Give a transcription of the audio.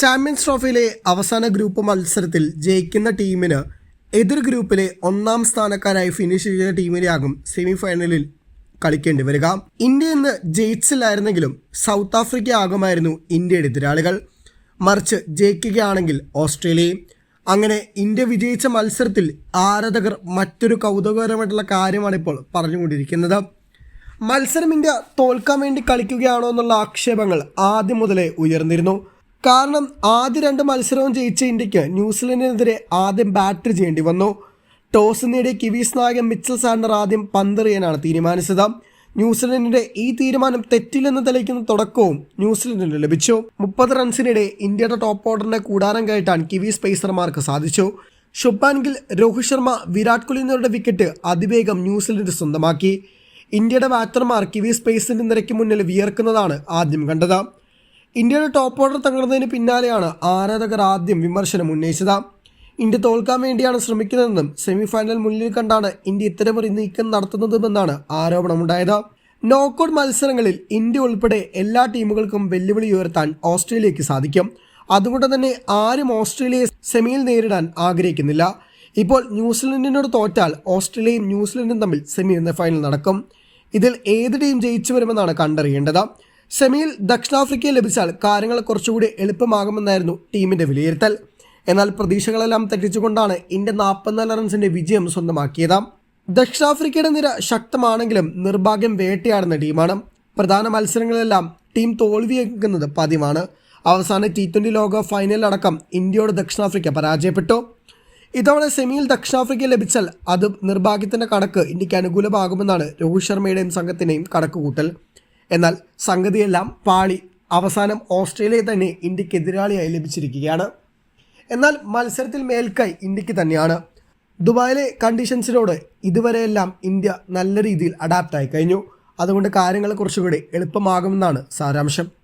Champions ട്രോഫിയിലെ അവസാന group മത്സരത്തിൽ ജയിക്കുന്ന ടീമിന് എതിർ ഗ്രൂപ്പിലെ ഒന്നാം സ്ഥാനക്കാരായി ഫിനിഷ് ചെയ്യുന്ന ടീമിനെയാകും സെമി ഫൈനലിൽ കളിക്കേണ്ടി വരിക. ഇന്ത്യ ഇന്ന് ജയിച്ചില്ലായിരുന്നെങ്കിലും സൗത്ത് ആഫ്രിക്ക ആകുമായിരുന്നു ഇന്ത്യയുടെ എതിരാളികൾ. മറിച്ച് ജയിക്കുകയാണെങ്കിൽ ഓസ്ട്രേലിയയും. അങ്ങനെ ഇന്ത്യ വിജയിച്ച മത്സരത്തിൽ ആരാധകർ മറ്റൊരു കൗതുകകരമായിട്ടുള്ള കാര്യമാണ് ഇപ്പോൾ പറഞ്ഞുകൊണ്ടിരിക്കുന്നത്. മത്സരം ഇന്ത്യ തോൽക്കാൻ വേണ്ടി കളിക്കുകയാണോ എന്നുള്ള ആക്ഷേപങ്ങൾ ആദ്യം മുതലേ ഉയർന്നിരുന്നു. കാരണം ആദ്യ രണ്ട് മത്സരവും ജയിച്ച ഇന്ത്യയ്ക്ക് ന്യൂസിലൻഡിനെതിരെ ആദ്യം ബാറ്റ് ചെയ്യേണ്ടി വന്നു. ടോസ് നേടിയ കിവീസ് നായകൻ മിച്ചൽ സാൻഡർ ആദ്യം പന്തെറിയാനാണ് തീരുമാനിച്ചത്. ന്യൂസിലൻഡിന്റെ ഈ തീരുമാനം തെറ്റില്ലെന്ന് തെളിയിക്കുന്ന തുടക്കവും ന്യൂസിലൻഡിന് ലഭിച്ചു. മുപ്പത് റൺസിനിടെ ഇന്ത്യയുടെ ടോപ്പ് ഓർഡറിനെ കൂടാരം കയറ്റാൻ കിവീസ് പേസർമാർക്ക് സാധിച്ചു. ശുഭാൻ ഗിൽ രോഹിത് ശർമ്മ വിരാട് കോഹ്ലി എന്നിവരുടെ വിക്കറ്റ് അതിവേഗം ന്യൂസിലൻഡ് സ്വന്തമാക്കി. ഇന്ത്യയുടെ ബാറ്റർമാർ കിവീസ് പേസിന്റെ നിരയ്ക്ക് മുന്നിൽ വിയർക്കുന്നതാണ് ആദ്യം കണ്ടത്. ഇന്ത്യയുടെ ടോപ്പ് ഓർഡർ തകർന്നതിന് പിന്നാലെയാണ് ആരാധകർ ആദ്യം വിമർശനം ഉന്നയിച്ചത്. ഇന്ത്യ തോൽക്കാൻ വേണ്ടിയാണ് ശ്രമിക്കുന്നതെന്നും സെമിഫൈനൽ മുന്നിൽ കണ്ടാണ് ഇന്ത്യ ഇത്തരമൊരു നീക്കം നടത്തുന്നതുമെന്നാണ് ആരോപണമുണ്ടായത്. നോക്കൌട്ട് മത്സരങ്ങളിൽ ഇന്ത്യ ഉൾപ്പെടെ എല്ലാ ടീമുകൾക്കും വെല്ലുവിളി ഉയർത്താൻ ഓസ്ട്രേലിയക്ക് സാധിക്കും. അതുകൊണ്ട് തന്നെ ആരും ഓസ്ട്രേലിയയെ സെമിയിൽ നേരിടാൻ ആഗ്രഹിക്കുന്നില്ല. ഇപ്പോൾ ന്യൂസിലൻഡിനോട് തോറ്റാൽ ഓസ്ട്രേലിയയും ന്യൂസിലൻഡും തമ്മിൽ സെമി എന്ന ഫൈനൽ നടക്കും. ഇതിൽ ഏത് ടീം ജയിച്ചു വരുമെന്നാണ് കണ്ടറിയേണ്ടത്. സെമിയിൽ ദക്ഷിണാഫ്രിക്കയെ ലഭിച്ചാൽ കാര്യങ്ങൾ കുറച്ചുകൂടി എളുപ്പമാകുമെന്നായിരുന്നു ടീമിന്റെ വിലയിരുത്തൽ. എന്നാൽ പ്രതീക്ഷകളെല്ലാം തെറ്റിച്ചുകൊണ്ടാണ് ഇന്ത്യ നാൽപ്പത്തിനാല് റൺസിന്റെ വിജയം സ്വന്തമാക്കിയത്. ദക്ഷിണാഫ്രിക്കയുടെ നിര ശക്തമാണെങ്കിലും നിർഭാഗ്യം വേട്ടയാടുന്ന ടീമാണ്. പ്രധാന മത്സരങ്ങളിലെല്ലാം ടീം തോൽവിയേക്കുന്നത് പതിവാണ്. അവസാന ടി ട്വന്റി ലോക ഫൈനലിലടക്കം ഇന്ത്യയോട് ദക്ഷിണാഫ്രിക്ക പരാജയപ്പെട്ടു. ഇത്തവണ സെമിയിൽ ദക്ഷിണാഫ്രിക്ക ലഭിച്ചാൽ അത് നിർഭാഗ്യത്തിന്റെ കണക്ക് ഇന്ത്യയ്ക്ക് അനുകൂലമാകുമെന്നാണ് രോഹിത് ശർമ്മയുടെയും സംഘത്തിന്റെയും കണക്കുകൂട്ടൽ. എന്നാൽ സംഗതിയെല്ലാം പാളി അവസാനം ഓസ്ട്രേലിയ തന്നെ ഇന്ത്യയ്ക്ക് എതിരാളിയായി ലഭിച്ചിരിക്കുകയാണ്. എന്നാൽ മത്സരത്തിൽ മേൽക്കൈ ഇന്ത്യയ്ക്ക് തന്നെയാണ്. ദുബായിലെ കണ്ടീഷൻസിനോട് ഇതുവരെയെല്ലാം ഇന്ത്യ നല്ല രീതിയിൽ അഡാപ്റ്റായി കഴിഞ്ഞു. അതുകൊണ്ട് കാര്യങ്ങൾ കുറച്ചുകൂടി എളുപ്പമാകുമെന്നാണ് സാരാംശം.